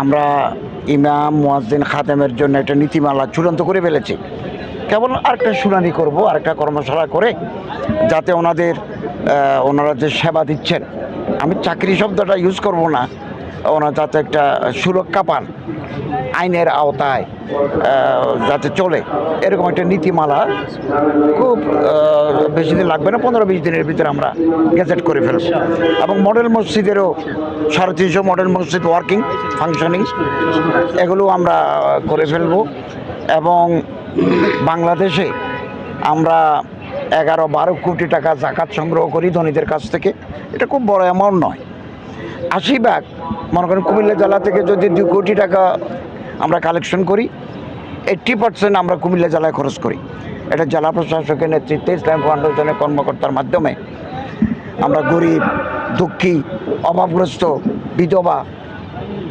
আমরা ইমাম, মুয়াজ্জিন খাতেমের জন্য একটা নীতিমালা চূড়ান্ত করে ফেলেছি। কেবল আরেকটা শুনানি করব, আরেকটা কর্মশালা করে, যাতে ওনাদের ওনারা যে সেবা দিচ্ছেন। আমি চাকরি শব্দটা ইউজ করব না। ওনারা যাতে একটা সুরক্ষা পান আইনের আওতায় যাতে চলে। এরকম একটা নীতিমালা খুব বেশি দিন লাগবে না, পনেরো বিশ দিনের ভিতরে আমরা গেজেট করে ফেলব। এবং মডেল মসজিদেরও সাড়ে তিনশো মডেল মসজিদ ওয়ার্কিং ফাংশনিং এগুলো আমরা করে ফেলব। এবং বাংলাদেশে আমরা এগারো বারো কোটি টাকা জাকাত সংগ্রহ করি ধনীদের কাছ থেকে। এটা খুব বড় অ্যামাউন্ট নয়। আশি ভাগ, মনে করেন কুমিল্লা জেলা থেকে যদি দু কোটি টাকা আমরা কালেকশন করি এইট্টি পার্সেন্ট আমরা কুমিল্লা জেলায় খরচ করি। এটা জেলা প্রশাসকের নেতৃত্বে, ইসলাম ফাউন্ডেশনের কর্মকর্তার মাধ্যমে আমরা গরিব, দুঃখী, অভাবগ্রস্ত, বিধবা,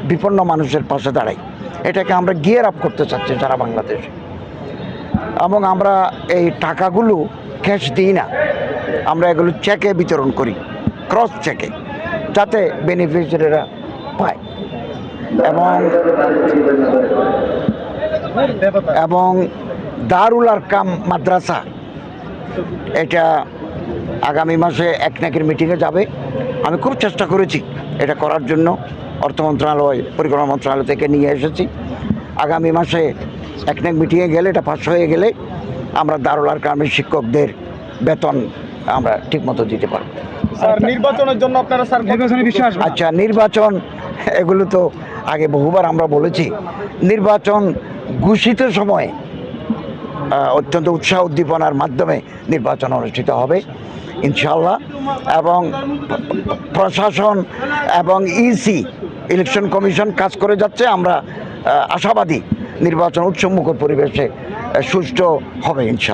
বিপন্ন মানুষের পাশে দাঁড়াই। এটাকে আমরা গিয়ার আপ করতে চাচ্ছি সারা বাংলাদেশে। এবং আমরা এই টাকাগুলো ক্যাশ দিই না। আমরা এগুলো চেকে বিতরণ করি ক্রস চেকে যাতে বেনিফিশিয়ারিরা পায়। এবং এবং দারুল আরকাম মাদ্রাসা, এটা আগামী মাসে এক নাকের মিটিংয়ে যাবে। আমি খুব চেষ্টা করেছি এটা করার জন্য। অর্থ মন্ত্রণালয়, পরিক্রমা মন্ত্রণালয় থেকে নিয়ে এসেছি। আগামী মাসে এক নাক মিটিংয়ে গেলে, এটা পাস হয়ে গেলে আমরা দারুল আরকামের শিক্ষকদের বেতন আমরা ঠিকমতো দিতে পারব। স্যার নির্বাচনের জন্য আপনারা স্যার নির্বাচনী আসবে আচ্ছা নির্বাচন এগুলো তো আগে বহুবার আমরা বলেছি। নির্বাচন ঘোষিত সময়ে অত্যন্ত উৎসাহ উদ্দীপনার মাধ্যমে নির্বাচন অনুষ্ঠিত হবে ইনশাল্লাহ এবং প্রশাসন এবং ইসি ইলেকশন কমিশন কাজ করে যাচ্ছে। আমরা আশাবাদী নির্বাচন উৎসবমুখর পরিবেশে সুষ্ঠু হবে ইনশাল্লাহ